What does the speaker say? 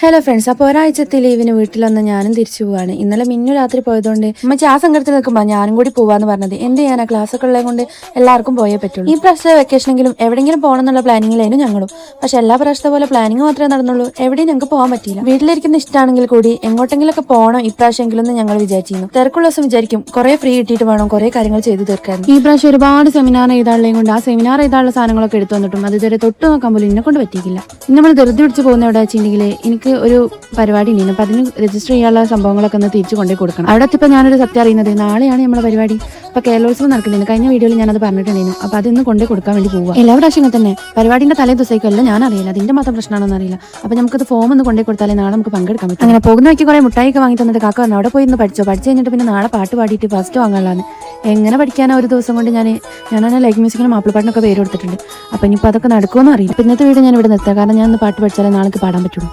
Hello friends അപ്പോൾ ഒരാഴ്ചത്തെ ലീവിന് വീട്ടിൽ വന്ന് ഞാനും തിരിച്ചു പോവാണ്. ഇന്നലെ മിന്നു രാത്രി പോയതുകൊണ്ട് അമ്മച്ചി ആ സങ്കടത്തിൽ നിൽക്കുമ്പോൾ ഞാനും കൂടി പോവാന്ന് പറഞ്ഞത്. എന്ത് ചെയ്യാനാ? ക്ലാസ് ഒക്കെ ഉള്ളത് കൊണ്ട് എല്ലാവർക്കും പോയേ പറ്റുള്ളൂ. ഈ പ്രാവശ്യത്തെ വെക്കേഷനെങ്കിലും എവിടെയെങ്കിലും പോകണം എന്നുള്ള പ്ലാനിങ്ങിലായിരുന്നു ഞങ്ങളും. പക്ഷെ എല്ലാ പ്രാവശ്യത്തെ പോലെ പ്ലാനിങ് മാത്രമേ നടന്നുള്ളൂ. എവിടെയും ഞങ്ങൾക്ക് പോകാൻ പറ്റിയില്ല. വീട്ടിലിരിക്കുന്ന ഇഷ്ടമാണെങ്കിൽ കൂടി എങ്ങോട്ടെങ്കിലൊക്കെ പോകണം ഇപ്രാവശ്യമെങ്കിലും എന്ന് ഞങ്ങൾ വിചാരിച്ചിരുന്നു. തിരക്കുള്ള ദിവസം വിചാരിക്കും കുറെ ഫ്രീ കിട്ടിയിട്ട് വേണം കുറെ കാര്യങ്ങൾ ചെയ്തു തീർക്കാൻ. ഈ പ്രാവശ്യം ഒരുപാട് സെമിനാർ എഴുതാനുള്ളതും കൊണ്ട് ആ സെമിനാർ എഴുതാനുള്ള സാധനങ്ങളൊക്കെ എടുത്തു വന്നിട്ടും അത് തൊട്ട് നോക്കാൻ പോലും എന്നെ കൊണ്ട് പറ്റിയില്ല ഇന്ന് നമ്മൾ ധൃതി പിടിച്ച് പോകുന്ന എവിടെ വെച്ചിട്ടുണ്ടെങ്കിൽ എനിക്ക് ഒരു പരിപാടി ഉണ്ട് അപ്പൊ അതിന് രജിസ്റ്റർ ചെയ്യാനുള്ള സംഭവങ്ങളൊക്കെ ഒന്ന് തിരിച്ചു കൊണ്ടേ കൊടുക്കണം. അവിടെ എത്തിയപ്പോൾ ഞാനൊരു സത്യം അറിയുന്നത് നാളെയാണ് നമ്മുടെ പരിപാടി. അപ്പൊ കേരളോത്സവം നടക്കുന്നുണ്ട്. കഴിഞ്ഞ വീഡിയോയിൽ ഞാനത് പറഞ്ഞിട്ടുണ്ടായിരുന്നു. അപ്പൊ അതിന്ന് കൊണ്ടേ കൊടുക്കാൻ വേണ്ടി പോകുക എല്ലാ പ്രാവശ്യം തന്നെ. പരിപാടിന്റെ തലേ ദിവസത്തേക്കല്ല ഞാൻ അറിയില്ല. അതിന്റെ മാത്രം പ്രശ്നമാണെന്ന് അറിയില്ല. അപ്പൊ നമുക്കത് ഫോം ഒന്ന് കൊണ്ടേ കൊടുത്താലേ നാളെ നമുക്ക് പങ്കെടുക്കാൻ പറ്റും. അങ്ങനെ പോകുന്ന വഴിക്ക് കുറെ മുട്ടായിക്ക് വാങ്ങി തന്നിട്ട് കാക്ക വന്നു. അവിടെ പോയി ഒന്ന് പഠിച്ചോ? പഠിച്ചു കഴിഞ്ഞിട്ട് പിന്നെ നാളെ പാട്ട് പാടിയിട്ട് ഫസ്റ്റ് വാങ്ങാനാണ് എങ്ങനെ പഠിക്കാനാ ഒരു ദിവസം കൊണ്ട് ഞാൻ ഞാൻ ലൈക്ക് മ്യൂസിക്കിനും മാപ്പിളപ്പാട്ടിനൊക്കെ പേര് കൊടുത്തിട്ടുണ്ട്. അപ്പൊ ഇനിയിപ്പോൾ അതൊക്കെ നടക്കുമെന്ന് അറിയില്ല. പിന്നത്തെ ഇന്നത്തെ വീഡിയോ ഞാൻ ഇവിടെ നിർത്താം. കാരണം ഞാൻ ഒന്ന് പാട്ട് പഠിച്ചാലേ നാളെ പാടാൻ പറ്റുള്ളൂ.